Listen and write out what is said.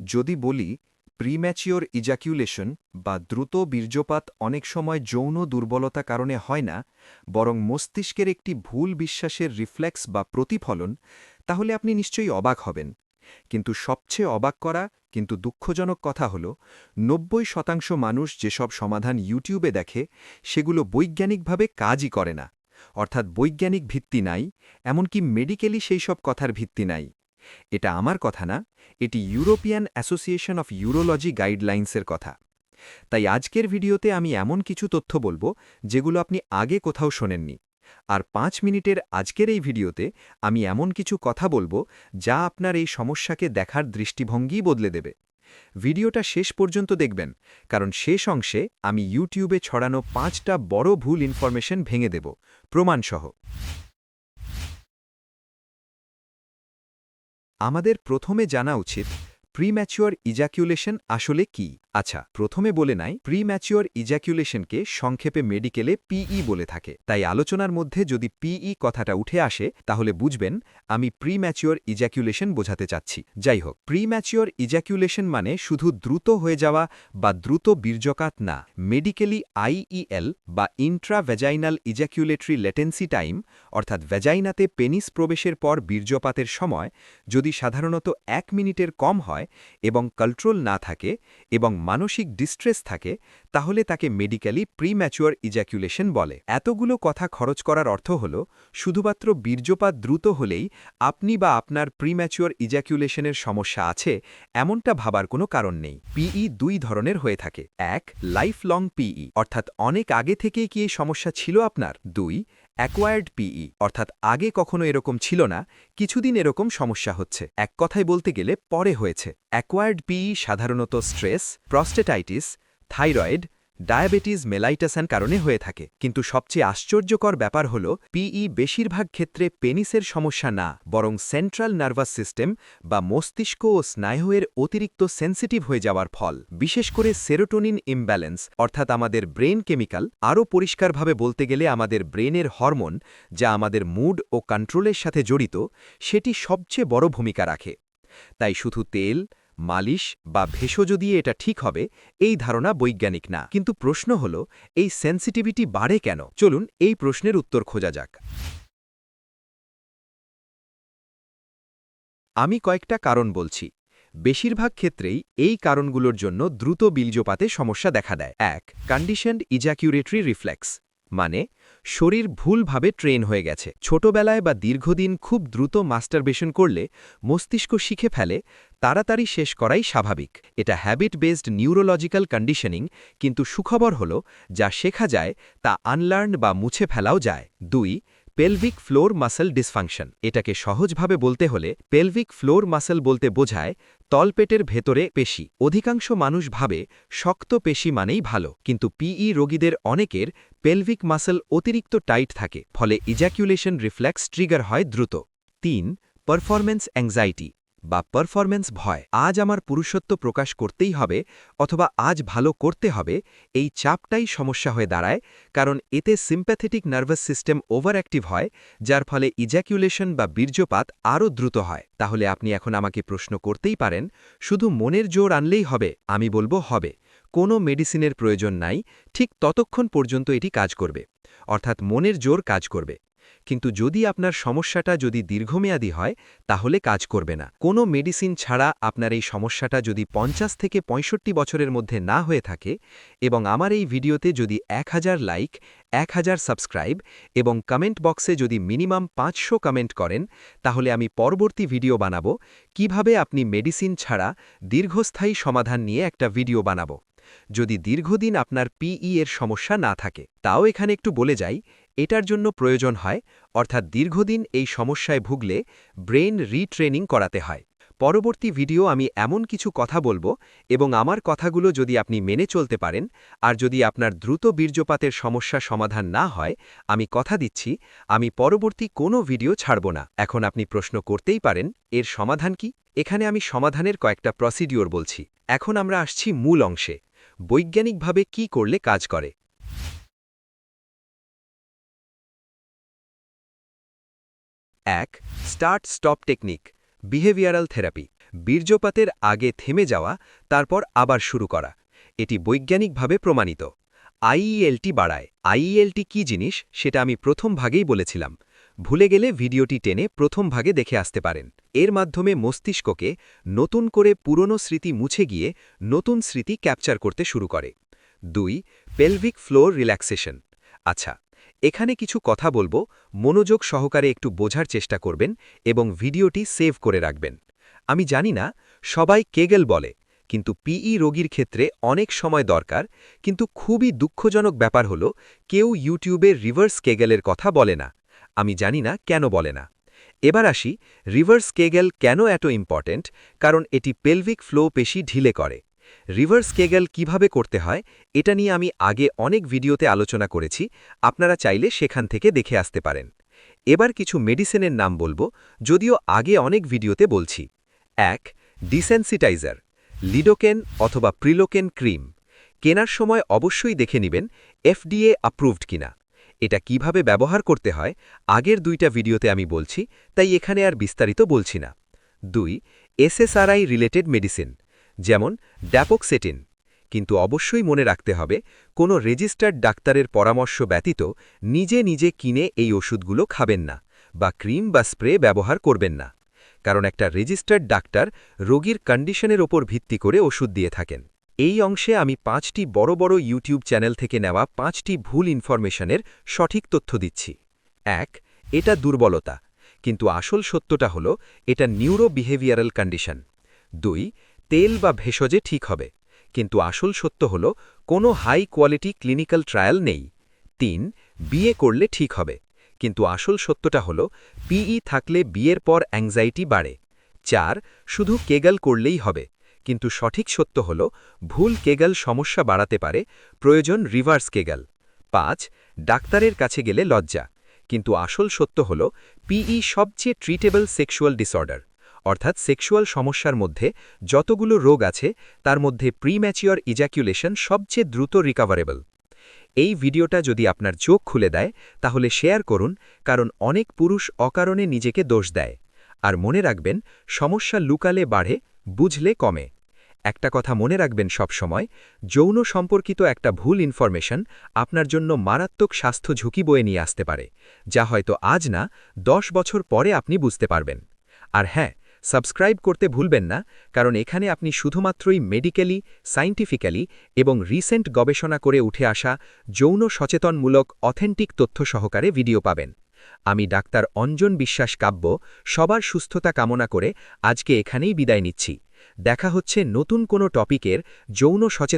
যদি বলি প্রিম্যাচিওর ইজাকিউলেশন বা দ্রুত বীর্যপাত অনেক সময় যৌন দুর্বলতা কারণে হয় না, বরং মস্তিষ্কের একটি ভুল বিশ্বাসের রিফ্লেক্স বা প্রতিফলন, তাহলে আপনি নিশ্চয়ই অবাক হবেন। কিন্তু সবচেয়ে অবাক করা, কিন্তু দুঃখজনক কথা হল, নব্বই শতাংশ মানুষ যেসব সমাধান ইউটিউবে দেখে, সেগুলো বৈজ্ঞানিকভাবে কাজই করে না। অর্থাৎ বৈজ্ঞানিক ভিত্তি নাই, এমনকি মেডিকেলি সেই সব কথার ভিত্তি নাই। এটা আমার কথা না, এটি ইউরোপিয়ান অ্যাসোসিয়েশন অফ ইউরোলজি গাইডলাইন্সের কথা। তাই আজকের ভিডিওতে আমি এমন কিছু তথ্য বলব, যেগুলো আপনি আগে কোথাও শোনেননি। আর পাঁচ মিনিটের আজকের এই ভিডিওতে আমি এমন কিছু কথা বলব, যা আপনার এই সমস্যাকে দেখার দৃষ্টিভঙ্গিই বদলে দেবে। ভিডিওটা শেষ পর্যন্ত দেখবেন, কারণ শেষ অংশে আমি ইউটিউবে ছড়ানো পাঁচটা বড় ভুল ইনফরমেশন ভেঙে দেব, প্রমাণসহ। আমাদের প্রথমে জানা উচিত প্রিম্যাচিওর ইজাকিউলেশন আসলে কি? আচ্ছা প্রথমে বলে নাই প্রিম্যাচিওর ইজ্যাকুলেশনকে সংক্ষেপে মেডিকেলে পিই বলে থাকে। তাই আলোচনার মধ্যে যদি পিই কথাটা উঠে আসে, তাহলে বুঝবেন, আমি প্রিম্যাচিওর ইজ্যাকুলেশন বোঝাতে চাচ্ছি। যাই হোক প্রিম্যাচিওর ইজাকিউলেশন মানে শুধু দ্রুত হয়ে যাওয়া বা দ্রুত বীর্যকাত না মেডিকেলি আইইএল বা ইন্ট্রাভেজাইনাল ইজ্যাকুলেটরি লেটেন্সি টাইম অর্থাৎ ভেজাইনাতে পেনিস প্রবেশের পর বীর্যপাতের সময়, যদি সাধারণত এক মিনিটের কম হয় এবং কন্ট্রোল না থাকে এবং মানসিক ডিস্ট্রেস থাকে তাহলে তাকে মেডিক্যালি প্রিম্যাচুয়ার ইজ্যাকুলেশন বলে। এতগুলো কথা খরচ করার অর্থ হল, শুধুমাত্র বীর্যপাত দ্রুত হলেই আপনি বা আপনার প্রিম্যাচুয়ার ইজ্যাকুলেশনের সমস্যা আছে, এমনটা ভাবার কোনো কারণ নেই। পিই দুই ধরনের হয়ে থাকে। এক লাইফ লং পিই অর্থাৎ অনেক আগে থেকেই কি এই সমস্যা ছিল আপনার? দুই, অ্যাকোয়ার্ড পিই অর্থাৎ আগে কখনো এরকম ছিল না, কিছুদিন এরকম সমস্যা হচ্ছে। এক কথায় বলতে গেলে পরে হয়েছে। অ্যাকোয়ার্ড পিই সাধারণত স্ট্রেস, প্রস্টেটাইটিস থাইরয়েড ডায়াবেটিস মেলাইটাসান কারণে হয়ে থাকে। কিন্তু সবচেয়ে আশ্চর্যকর ব্যাপার হল পিই বেশিরভাগ ক্ষেত্রে পেনিসের সমস্যা না, বরং সেন্ট্রাল নার্ভাস সিস্টেম বা মস্তিষ্ক ও স্নায়ুয়ের অতিরিক্ত সেন্সিটিভ হয়ে যাওয়ার ফল। বিশেষ করে সেরোটোনিন ইমব্যালেন্স, অর্থাৎ আমাদের ব্রেন কেমিক্যাল, আরও পরিষ্কারভাবে বলতে গেলে আমাদের ব্রেনের হরমোন, যা আমাদের মুড ও কন্ট্রোলের সাথে জড়িত, সেটি সবচেয়ে বড় ভূমিকা রাখে। তাই শুধু তেল মালিশ বা ভেষজ দিয়ে এটা ঠিক হবে, এই ধারণা বৈজ্ঞানিক না। কিন্তু প্রশ্ন হল, এই সেন্সিটিভিটি বাড়ে কেন? চলুন এই প্রশ্নের উত্তর খোঁজা যাক। আমি কয়েকটা কারণ বলছি। বেশিরভাগ ক্ষেত্রেই এই কারণগুলোর জন্য দ্রুত বিলজোপাতে সমস্যা দেখা দেয়। এক কন্ডিশনড ইজাকিউরেটরি রিফ্লেক্স মানে শরীর ভুলভাবে ট্রেন হয়ে গেছে। ছোটবেলায় বা দীর্ঘদিন খুব দ্রুত মাস্টারবেশন করলে মস্তিষ্ক শিখে ফেলে, তাড়াতাড়ি শেষ করাই স্বাভাবিক। এটা হ্যাবিট বেসড নিউরোলজিক্যাল কন্ডিশনিং কিন্তু সুখবর হল, যা শেখা যায়, তা আনলার্ন বা মুছে ফেলাও যায়। দুই পেলভিক ফ্লোর মাসেল ডিসফাংশন এটাকে সহজভাবে বলতে হলে পেলভিক ফ্লোর মাসেল বলতে বোঝায় তলপেটের ভেতরে পেশি। অধিকাংশ মানুষ ভাবে, শক্ত পেশি মানেই ভালো, কিন্তু পিই রোগীদের অনেকের পেলভিক মাসেল অতিরিক্ত টাইট থাকে, ফলে ইজাকুলেশন রিফ্লেক্স ট্রিগার হয় দ্রুত। তিন পারফরমেন্স অ্যাংজাইটি বা পারফরমেন্স ভয়। আজ আমার পুরুষত্ব প্রকাশ করতেই হবে অথবা আজ ভালো করতে হবে, এই চাপটাই সমস্যা হয়ে দাঁড়ায়, কারণ এতে sympathetic nervous system over active হয়, যার ফলে ইজ্যাকুলেশন বা বীর্যপাত আরও দ্রুত হয়। তাহলে আপনি এখন আমাকে প্রশ্ন করতেই পারেন, শুধু মনের জোর আনলেই হবে? আমি বলব, হবে। কোনো মেডিসিনের প্রয়োজন নাই, ঠিক ততক্ষণ পর্যন্ত এটি কাজ করবে। অর্থাৎ মনের জোর কাজ করবে। কিন্তু যদি আপনার সমস্যাটা যদি দীর্ঘমেয়াদী হয়, তাহলে কাজ করবে না। কোনো মেডিসিন ছাড়া আপনার এই সমস্যাটা যদি পঞ্চাশ থেকে পঁয়ষট্টি বছরের মধ্যে না হয়ে থাকে এবং আমার এই ভিডিওতে যদি এক হাজার লাইক, এক হাজার সাবস্ক্রাইব এবং কমেন্ট বক্সে যদি মিনিমাম পাঁচশো কমেন্ট করেন, তাহলে আমি পরবর্তী ভিডিও বানাবো, কীভাবে আপনি মেডিসিন ছাড়া দীর্ঘস্থায়ী সমাধান নিয়ে একটা ভিডিও বানাবো। যদি দীর্ঘদিন আপনার পিই এর সমস্যা না থাকে, তাও এখানে একটু বলে যাই এটার জন্য প্রয়োজন হয়, অর্থাৎ দীর্ঘদিন এই সমস্যায় ভুগলে ব্রেন রিট্রেনিং করাতে হয়। পরবর্তী ভিডিও আমি এমন কিছু কথা বলব এবং আমার কথাগুলো যদি আপনি মেনে চলতে পারেন, আর যদি আপনার দ্রুত বীর্যপাতের সমস্যা সমাধান না হয়, আমি কথা দিচ্ছি, আমি পরবর্তী কোনো ভিডিও ছাড়ব না। এখন আপনি প্রশ্ন করতেই পারেন, এর সমাধান কি? এখানে আমি সমাধানের কয়েকটা প্রসিডিওর বলছি। এখন আমরা আসছি মূল অংশে, বৈজ্ঞানিকভাবে কি করলে কাজ করে। এক, start stop technique, behavioural therapy, বীর্যপাতের আগে থেমে যাওয়া, তারপর আবার শুরু করা। এটি বৈজ্ঞানিকভাবে প্রমাণিত। আইইএলটি বাড়ায়। আইইএলটি কি জিনিস, সেটা আমি প্রথম ভাগেই বলেছিলাম। ভুলে গেলে ভিডিওটি টেনে প্রথম ভাগে দেখে আসতে পারেন। এর মাধ্যমে মস্তিষ্ককে নতুন করে পুরনো স্মৃতি মুছে গিয়ে নতুন স্মৃতি ক্যাপচার করতে শুরু করে। দুই, পেলভিক ফ্লোর রিল্যাক্সেশন। আচ্ছা এখানে কিছু কথা বলব, মনোযোগ সহকারে একটু বোঝার চেষ্টা করবেন এবং ভিডিওটি সেভ করে রাখবেন। আমি জানি না, সবাই কেগেল বলে, কিন্তু পিই রোগীর ক্ষেত্রে অনেক সময় দরকার, কিন্তু খুবই দুঃখজনক ব্যাপার হল, কেউ ইউটিউবে রিভার্স কেগেলের কথা বলে না। আমি জানি না কেন বলে না। এবার আসি, রিভার্স কেগেল কেন এত ইম্পর্ট্যান্ট কারণ এটি পেলভিক ফ্লো পেশি ঢিলে করে। রিভার্স কেগেল কীভাবে করতে হয়, এটা নিয়ে আমি আগে অনেক ভিডিওতে আলোচনা করেছি, আপনারা চাইলে সেখান থেকে দেখে আসতে পারেন। এবার কিছু মেডিসিনের নাম বলব, যদিও আগে অনেক ভিডিওতে বলছি। এক, ডিসেন্সিটাইজার, লিডোকেন অথবা প্রিলোকেন ক্রিম। কেনার সময় অবশ্যই দেখে নেবেন, এফডিএ অ্যাপ্রুভড কিনা। এটা কীভাবে ব্যবহার করতে হয়, আগের দুইটা ভিডিওতে আমি বলছি, তাই এখানে আর বিস্তারিত বলছি না। দুই, এসএসআরআই রিলেটেড মেডিসিন যেমন ড্যাপোক্সেটিন কিন্তু অবশ্যই মনে রাখতে হবে, কোনো রেজিস্টার্ড ডাক্তারের পরামর্শ ব্যতীত নিজে নিজে কিনে এই ওষুধগুলো খাবেন না বা ক্রিম বা স্প্রে ব্যবহার করবেন না। কারণ একটা রেজিস্টার্ড ডাক্তার রোগীর কন্ডিশনের ওপর ভিত্তি করে ওষুধ দিয়ে থাকেন। এই অংশে আমি পাঁচটি বড় বড় ইউটিউব চ্যানেল থেকে নেওয়া পাঁচটি ভুল ইনফরমেশনের সঠিক তথ্য দিচ্ছি। এক, এটা দুর্বলতা। কিন্তু আসল সত্যটা হল, এটা নিউরো বিহেভিয়ারাল কন্ডিশন। দুই তেল বা ভেষজে ঠিক হবে। কিন্তু আসল সত্য হল, কোনো হাই কোয়ালিটি ক্লিনিক্যাল ট্রায়াল নেই। তিন, বিয়ে করলে ঠিক হবে। কিন্তু আসল সত্যটা হল পিই থাকলে বিয়ের পর অ্যাংজাইটি বাড়ে। চার, শুধু কেগল করলেই হবে। কিন্তু সঠিক সত্য হল, ভুল কেগল সমস্যা বাড়াতে পারে, প্রয়োজন রিভার্স কেগল। পাঁচ, ডাক্তারের কাছে গেলে লজ্জা। কিন্তু আসল সত্য হল পিই সবচেয়ে ট্রিটেবল সেক্সুয়াল ডিসঅর্ডার অর্থাৎ সেক্সুয়াল সমস্যার মধ্যে যতগুলো রোগ আছে, তার মধ্যে প্রিম্যাচিওর ইজ্যাকুলেশন সবচেয়ে দ্রুত রিকাভারেবল এই ভিডিওটা যদি আপনার চোখ খুলে দেয়, তাহলে শেয়ার করুন, কারণ অনেক পুরুষ অকারণে নিজেকে দোষ দেয়। আর মনে রাখবেন, সমস্যা লুকালে বাড়ে, বুঝলে কমে। একটা কথা মনে রাখবেন সব সময় যৌন সম্পর্কিত একটা ভুল ইনফরমেশন আপনার জন্য মারাত্মক স্বাস্থ্য ঝুঁকি বয়ে নিয়ে আসতে পারে, যা হয়তো আজ না, দশ বছর পরে আপনি বুঝতে পারবেন। আর হ্যাঁ সাবস্ক্রাইব করতে ভুলবেন না, কারণ এখানে আপনি শুধুমাত্রই মেডিকেলি সাইন্টিফিক্যালি এবং রিসেন্ট গবেষণা করে উঠে আসা যৌন সচেতনমূলক অথেন্টিক তথ্য সহকারে ভিডিও পাবেন। আমি ডাক্তার অঞ্জন বিশ্বাস কাব্য, সবার সুস্থতা কামনা করে আজকে এখানেই বিদায় নিচ্ছি। দেখা হচ্ছে নতুন কোনো টপিকের যৌন সচেতন